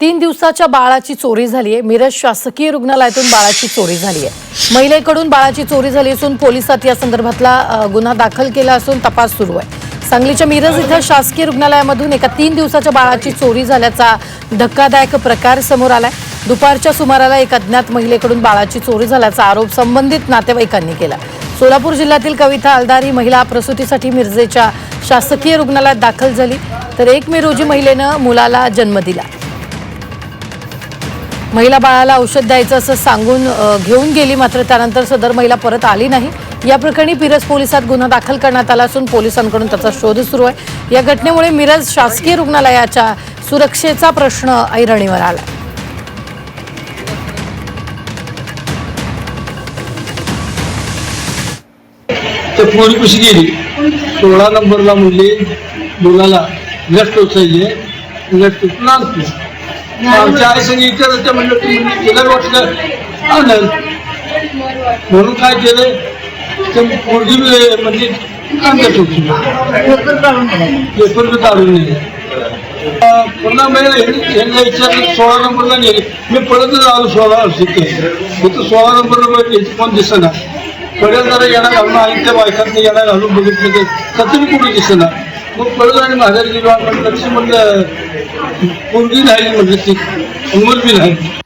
तीन दिवसाच्या बाळाची चोरी झाली आहे मिरज शासकीय रुग्णालयातून बाळाची चोरी झाली आहे महिलेकडून बाळाची चोरी झाली असून पोलिसात या संदर्भातला गुन्हा दाखल केला असून तपास सुरू आहे. सांगलीच्या मिरज इथं शासकीय रुग्णालयामधून एका तीन दिवसाच्या बाळाची चोरी झाल्याचा धक्कादायक प्रकार समोर आलाय. दुपारच्या सुमाराला एक अज्ञात महिलेकडून बाळाची चोरी झाल्याचा आरोप संबंधित नातेवाईकांनी केला. सोलापूर जिल्ह्यातील कविता आलदार ही महिला प्रसूतीसाठी मिरजेच्या शासकीय रुग्णालयात दाखल झाली. तर एक मे रोजी महिलेनं मुलाला जन्म दिला. महिला बाळाला औषध द्यायचं असं सांगून घेऊन गेली मात्र त्यानंतर सदर महिला परत आली नाही. या प्रकरणी मिरज पोलिसात गुन्हा दाखल करण्यात आला असून पोलिसांकडून त्याचा शोध सुरू आहे. या घटनेमुळे मिरज शासकीय रुग्णालयाच्या सुरक्षेचा प्रश्न ऐरणीवर आला. पोरी कशी गेली? सोळा नंबरला मुली मुलाला लस टोचायचे लस टोचून आणतो आमच्या आई संग विचारायचं म्हणलं की म्हणजे तिला वाटलं आनंद म्हणून काय केलं? तर बी म्हणजे अंगात होती. पेपर काढून नेले पुन्हा मी यांना विचारलं सोळा नंबरला नेले. मी पळतच आलो सोळा तिथे तिथं सोळा नंबरला इथं कोण दिसना. पडेल जरा येणं घालून आणि त्या बायकांना येणं घालून बघितलं तर तसं बी कोणी दिसना. मग परत आणि माझ्या गेलो. आपण लक्ष म्हणलं पोरगी नाही म्हणलं ती. उमर बी नाही.